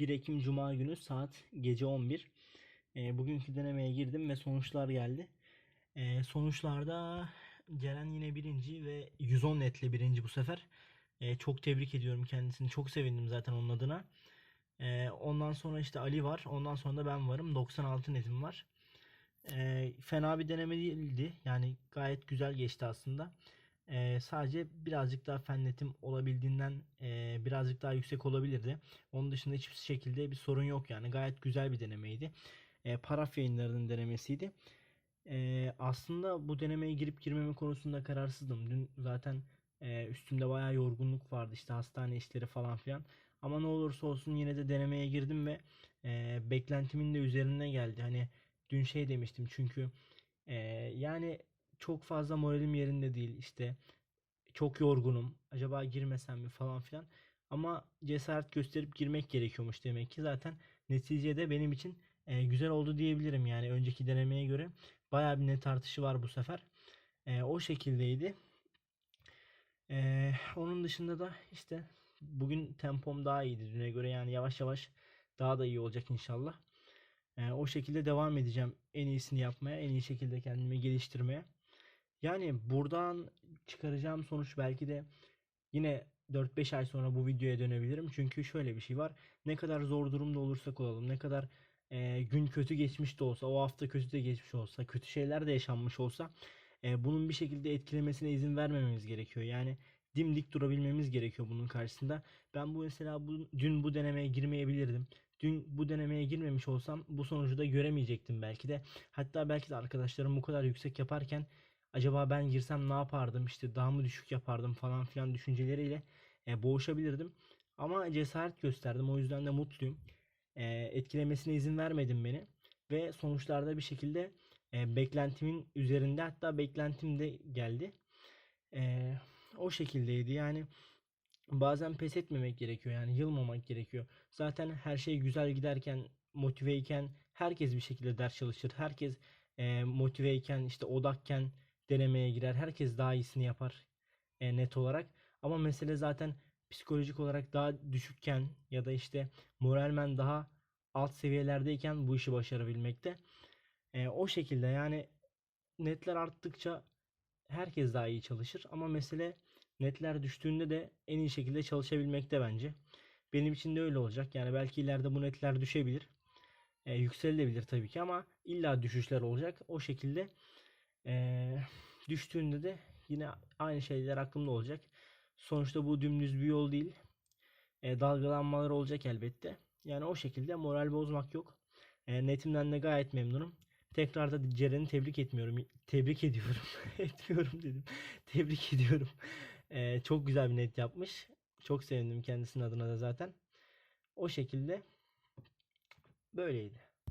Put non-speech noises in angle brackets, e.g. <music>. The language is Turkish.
1 Ekim Cuma günü saat gece 11. E, bugünkü denemeye girdim ve sonuçlar geldi. E, sonuçlarda Ceren yine birinci ve 110 netle birinci bu sefer. E, çok tebrik ediyorum kendisini. Çok sevindim zaten onun adına. E, ondan sonra işte Ali var. Ondan sonra da ben varım. 96 netim var. E, fena bir deneme değildi. Yani gayet güzel geçti aslında. E, sadece birazcık daha fen netim olabildiğinden e, birazcık daha yüksek olabilirdi. Onun dışında hiçbir şekilde bir sorun yok yani. Gayet güzel bir denemeydi. E, paraf yayınlarının denemesiydi. E, aslında bu denemeye girip girmeme konusunda kararsızdım. Dün zaten e, üstümde bayağı yorgunluk vardı işte hastane işleri falan filan. Ama ne olursa olsun yine de denemeye girdim ve e, beklentimin de üzerine geldi. Hani dün şey demiştim çünkü e, yani çok fazla moralim yerinde değil işte çok yorgunum. Acaba girmesem mi falan filan. Ama cesaret gösterip girmek gerekiyormuş demek ki. Zaten neticede benim için e, güzel oldu diyebilirim yani önceki denemeye göre. Bayağı bir net artışı var bu sefer. E, o şekildeydi. E, onun dışında da işte bugün tempom daha iyiydi düne göre yani yavaş yavaş daha da iyi olacak inşallah. E, o şekilde devam edeceğim en iyisini yapmaya, en iyi şekilde kendimi geliştirmeye. Yani buradan çıkaracağım sonuç belki de yine 4-5 ay sonra bu videoya dönebilirim. Çünkü şöyle bir şey var. Ne kadar zor durumda olursak olalım, ne kadar e, gün kötü geçmiş de olsa, o hafta kötü de geçmiş olsa, kötü şeyler de yaşanmış olsa e, bunun bir şekilde etkilemesine izin vermememiz gerekiyor. Yani dimdik durabilmemiz gerekiyor bunun karşısında. Ben bu mesela bu, dün bu denemeye girmeyebilirdim. Dün bu denemeye girmemiş olsam bu sonucu da göremeyecektim belki de. Hatta belki de arkadaşlarım bu kadar yüksek yaparken acaba ben girsem ne yapardım işte daha mı düşük yapardım falan filan düşünceleriyle e, boğuşabilirdim. Ama cesaret gösterdim o yüzden de mutluyum. E, etkilemesine izin vermedim beni ve sonuçlarda bir şekilde e, beklentimin üzerinde hatta beklentim de geldi. E, o şekildeydi yani bazen pes etmemek gerekiyor yani yılmamak gerekiyor. Zaten her şey güzel giderken motiveyken herkes bir şekilde ders çalışır. Herkes e, motiveyken işte odakken denemeye girer. Herkes daha iyisini yapar e, net olarak. Ama mesele zaten psikolojik olarak daha düşükken ya da işte moralmen daha alt seviyelerdeyken bu işi başarabilmekte. E, o şekilde yani netler arttıkça herkes daha iyi çalışır. Ama mesele netler düştüğünde de en iyi şekilde çalışabilmekte bence. Benim için de öyle olacak. Yani belki ileride bu netler düşebilir. E, yükselebilir tabii ki ama illa düşüşler olacak. O şekilde e, düştüğünde de yine aynı şeyler aklımda olacak. Sonuçta bu dümdüz bir yol değil. E, dalgalanmalar olacak elbette. Yani o şekilde moral bozmak yok. E, netimden de gayet memnunum. Tekrar da Ceren'i tebrik etmiyorum. Tebrik ediyorum. <laughs> Etmiyorum dedim. Tebrik ediyorum. E, çok güzel bir net yapmış. Çok sevindim kendisinin adına da zaten. O şekilde böyleydi.